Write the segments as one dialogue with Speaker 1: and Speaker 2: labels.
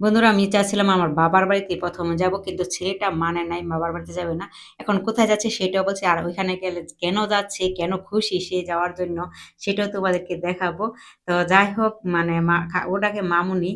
Speaker 1: বন্ধুরা আমি চাচ্ছিলাম আমার বাবার বাড়িতে ১ম এ যাব কিন্তু ছেলেটা মানে নাই বাবার বাড়িতে যাবে না। এখন কোথায় যাচ্ছে সেটাও বলছে আর ওইখানে গেলে কেন যাচ্ছে, কেন খুশি সে যাওয়ার জন্য সেটাও তোমাদেরকে দেখাবো। তো যাই হোক মানে মা খা ও ডাকে মামুনি,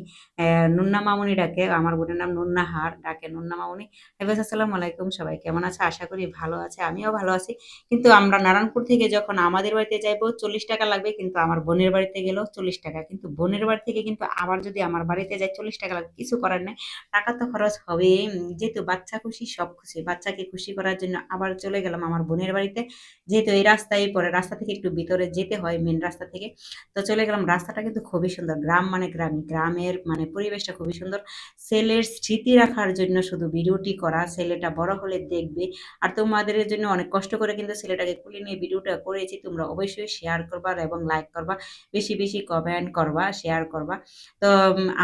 Speaker 1: নুন্না মামুনি ডাকে। আমার বোনের নাম নুন্নাহার, ডাকে নুন্না মামুনি। "আসসালামু আলাইকুম সবাই কেমন আছে? আশা করি ভালো আছে। আমিও ভালো আছি। কিন্তু আমরা নারায়ণপুর থেকে যখন আমাদের বাড়িতে যাইবো ৳৪০ লাগবে কিন্তু আমার বোনের বাড়িতে গেলেও ৳৪০ কিন্তু বোনের বাড়ি থেকে কিন্তু আবার যদি আমার বাড়িতে যাই ৳৪০ লাগবে। কিছু করার নাই। টাকা তো খরচ। উম যেহেতু বাচ্চা খুশি, সব খুশি। বাচ্চাকে খুশি করার জন্য আবার চলে গেলাম আমার বোনের বাড়িতে। যেহেতু এই রাস্তায় পরে রাস্তা থেকে একটু ভিতরে যেতে হয় মেন রাস্তা থেকে। তো চলে গেলাম। রাস্তাটা কিন্তু খুবই সুন্দর। গ্রাম মানে গ্রামই। গ্রামের মানে পরিবেশটা খুবই সুন্দর। ছেলের স্মৃতি রাখার জন্য শুধু ভিডিওটি করা। ছেলেটা বড় হলে দেখবে। আর তোমাদের জন্য অনেক কষ্ট করে কিন্তু ছেলেটাকে কোলে নিয়ে ভিডিওটা করেছি। তোমরা অবশ্যই শেয়ার করবা এবং লাইক করবা। বেশি, বেশি কমেন্ট করবা, শেয়ার করবা। তো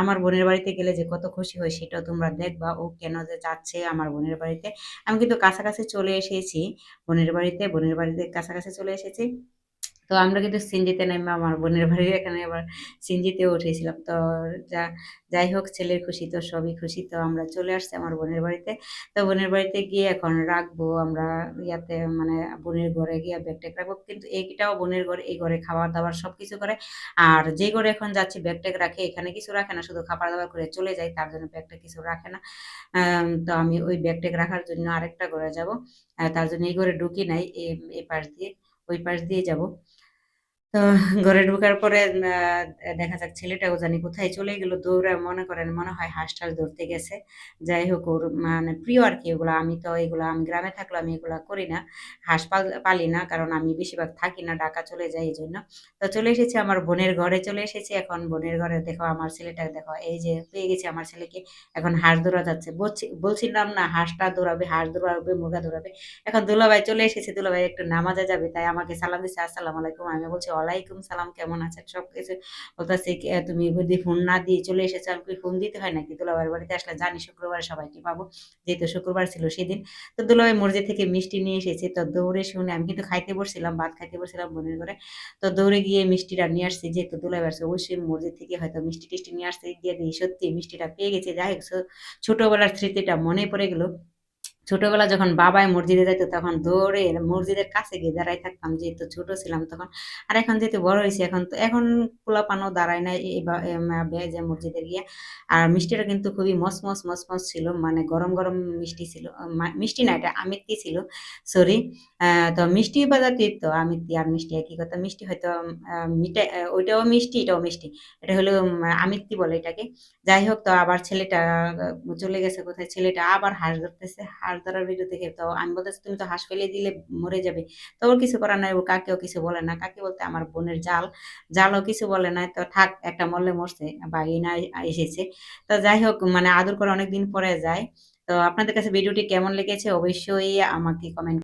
Speaker 1: আমার বোনের বাড়িতে গেলে যে কত খুশি হই সেটাও তোমরা দেখবা। ও কেন যে যাচ্ছে আমার বোনের বাড়িতে। আমি কিন্তু কাছাকাছি চলে এসেছি বোনের বাড়িতে। বোনের বাড়িতে কাছাকাছি চলে এসেছি। তো আমরা কিন্তু সিএনজিতে নেমে আমার বোনের বাড়ির এখানে আবার সিএনজিতেও উঠেছিলাম। তো যা যাই হোক ছেলের খুশি তো সবই খুশি। তো আমরা চলে আসছি আমার বোনের বাড়িতে। তো বোনের বাড়িতে গিয়ে এখন রাখব আমরা ইয়াতে মানে বোনের ঘরে গিয়ে ব্যাগ-ট্যাগ রাখব। কিন্তু এইটাও বোনের ঘরে এই ঘরে খাবার-দাবার সবকিছু করে। আর যে ঘরে এখন যাচ্ছি ব্যাগ-ট্যাগ রাখে, এখানে কিছু রাখে না। শুধু খাবার-দাবার করে চলে যায়। তার জন্য ব্যাগ-ট্যাগ কিছু রাখে না। তো আমি ওই ব্যাগ-ট্যাগ রাখার জন্য আরেকটা ঘরে যাব। তার জন্য এই ঘরে ঢুকি নাই। এই পাশ দিয়ে, ওই পাশ দিয়ে যাব। তো ঘরে ঢোকার পরে দেখা যাক ছেলেটাও জানি কোথায় চলে গেল। দৌড়ায় মনে করেন মনে হয় হাঁস-টাস ধরতে গেছে। যাই হোক ওর মানে প্রিয় আর কি এগুলা। আমি তো এগুলা আমি গ্রামে থাকলেও আমি এগুলা করি না। হাঁস পালি না। কারণ আমি বেশিরভাগ থাকি না। ঢাকা চলে যাই এই জন্য তো চলে এসেছি আমার বোনের ঘরে চলে এসেছি। এখন বোনের ঘরে দেখো আমার ছেলেটা দেখো। এই যে পেয়ে গেছি আমার ছেলেকে। এখন হাঁস দৌড়া যাচ্ছে। বলছি বলছিলাম না হাঁসটা দৌড়াবে, হাঁস দৌড়াবে, মুরগা দৌড়াবে। এখন দুলাভাই চলে এসেছে। দুলাভাই একটু নামাজে যাবে। তাই আমাকে সালাম দিচ্ছে "আসসালামু আলাইকুম।" আমি বলছি, "ওয়ালাইকুম সালাম। কেমন আছেন?" সবকিছু বলতেছে, "কে তুমি যদি ফোন না দিয়ে চলে এসেছ।" আমি কই, "ফোন দিতে হয় নাকি? দুলাভাইয়ের বাড়িতে আসলে জানি শুক্রবারে সবাইকে পাবো।" যেহেতু শুক্রবার ছিল সেদিন। তো দুলাভাই মসজিদ থেকে মিষ্টি নিয়ে এসেছে। তো দৌড়ে শুনে আমি কিন্তু খাইতে বসছিলাম, ভাত খাইতে বসছিলাম বোনের ঘরে। তো দৌড়ে গিয়ে মিষ্টিটা নিয়ে আসছি। যেহেতু দুলাভাই আসছে অবশ্যই মসজিদ থেকে হয়তো মিষ্টি-টিষ্টি নিয়ে আসছে। গিয়ে দেখি সত্যি মিষ্টিটা পেয়ে গেছে যাই হোক ছোটবেলার স্মৃতিটা মনে পড়ে গেল। ছোটবেলায় যখন বাবাই মসজিদে যাইতো তখন দৌড়ে মসজিদের কাছে গিয়ে দাঁড়ায় থাকতাম যেহেতু ছোট ছিলাম তখন। আর এখন যেহেতু বড় হইছি এখন তো এখন পোলাপানও দাঁড়ায় না বেজে মসজিদে গিয়ে। আর মিষ্টিটা কিন্তু খুবই মচমচ, মচমচ ছিল। মানে গরম, গরম মিষ্টি ছিল। মিষ্টি না এটা আমিত্তি ছিল। সরি। তো মিষ্টি প্রজাতির তো আমিত্তি আর মিষ্টি একই কথা। মিষ্টি হয়তো মিঠা ওইটাও মিষ্টি, এটাও মিষ্টি। এটা হলো আমিত্তি বলে এটাকে। যাই হোক তো আবার ছেলেটা চলে গেছে কোথায়? ছেলেটা আবার হাঁস ধরতেছে। হাঁস ধরার ভিডিও দেখে তো আমি বলতেছি, "তুমি তো হাঁস ফেলে দিলে মরে যাবে।" তো ওর কিছু করার নাই। ও কাকেও কিছু বলে না। কাকে বলতে আমার বোনের জাল। জালও কিছু বলে না তো থাক একটা মরলে মরছে বা এই না এসেছে। তো যাই হোক মানে আদর করে অনেকদিন পরে যায়। তো আপনাদের কাছে ভিডিওটি কেমন লেগেছে অবশ্যই আমাকে কমেন্ট